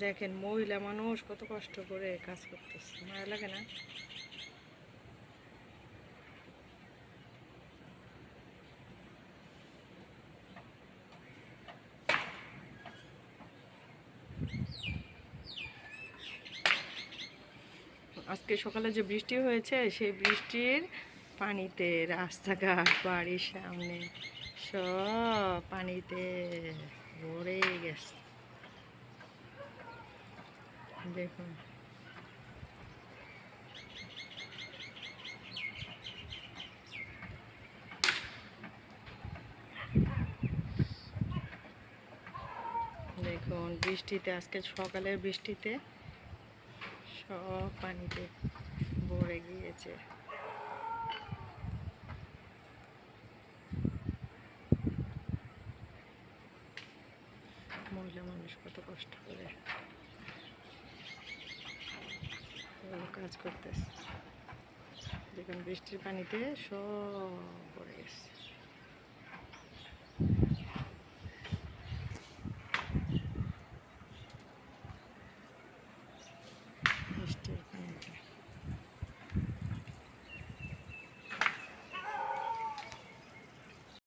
দেখেন মহিলা মানুষ কত কষ্ট করে কাজ করতেছে। মায়া লাগে না? আজকে সকালে যে বৃষ্টি হয়েছে, সেই বৃষ্টির পানিতে রাস্তাঘাট, বাড়ির সামনে সব পানিতে ভরে গেছে। দেখুন। দেখুন বৃষ্টিতে আজকে সকালের বৃষ্টিতে সব পানিতে ভরে গিয়েছে। মহিলা মানুষ কত কষ্ট করে এগুলো কাজ করতেছে। দেখুন বৃষ্টির পানিতে সব